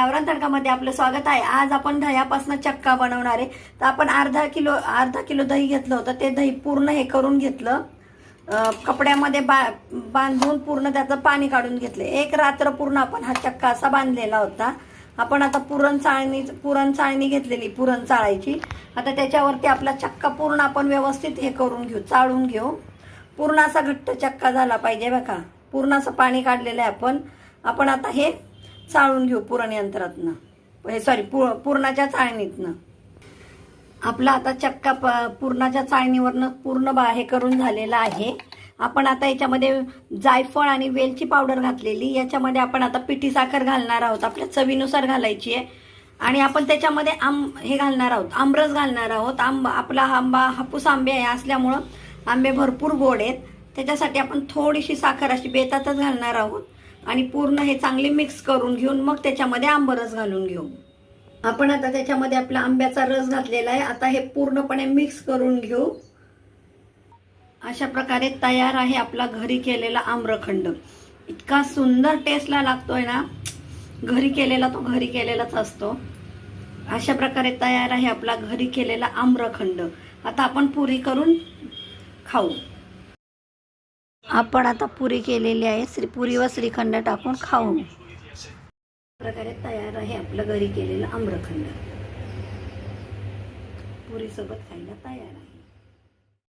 गावरान तडकामध्ये आपलं स्वागत आहे. आज आपण दह्यापासून चक्का बनवणार आहे. तर आपण अर्धा किलो अर्धा किलो दही घेतलं होतं. ते दही पूर्ण हे करून घेतलं. कपड्यामध्ये बा बांधून पूर्ण त्याचं पाणी काढून घेतले. एक रात्र पूर्ण आपण हा चक्का असा बांधलेला होता. आपण आता पुरण चाळणी पुरण चाळणी घेतलेली पुरण चाळायची आता त्याच्यावरती आपला चक्का पूर्ण आपण व्यवस्थित हे करून घेऊ चाळून घेऊ. पूर्ण असा घट्ट चक्का झाला पाहिजे बघा. पूर्ण असं पाणी काढलेलं आहे आपण. आपण आता हे चाळून घेऊ पुरण यंत्रातनं हे सॉरी पु पुरणाच्या चाळणीतनं. आपला आता चक्का प पुरणाच्या चाळणीवरनं पूर्ण बा हे करून झालेला आहे. आपण आता याच्यामध्ये जायफळ आणि वेलची पावडर घातलेली. याच्यामध्ये आपण आता पिठी साखर घालणार आहोत. आपल्या चवीनुसार घालायची आहे. आणि आपण त्याच्यामध्ये आंब हे घालणार आहोत. आमरस घालणार आहोत. आंबा आपला आंबा हापूस आंबे आहे असल्यामुळं आंबे भरपूर गोड आहेत. त्याच्यासाठी आपण थोडीशी साखर अशी बेतातच घालणार आहोत. आणि पूर्ण हे चांगले मिक्स करून घेऊन मग त्याच्यामध्ये आंबरस घालून घेऊ. आपण आता त्याच्यामध्ये आपला आंब्याचा रस घातलेला आहे. आता हे पूर्णपणे मिक्स करून घेऊ. अशा प्रकारे तयार आहे आपला घरी केलेला आम्रखंड. इतका सुंदर टेस्टला लागतोय ना. घरी केलेला तो घरी केलेलाच असतो. अशा प्रकारे तयार आहे आपला घरी केलेला आम्रखंड. आता आपण पुरी करून खाऊ. आपण आता पुरी केलेली आहे. श्री पुरी व श्रीखंड टाकून खाऊ प्रकारे तयार आहे आपलं घरी केलेलं आम्रखंड. पुरीसोबत खायला तयार आहे.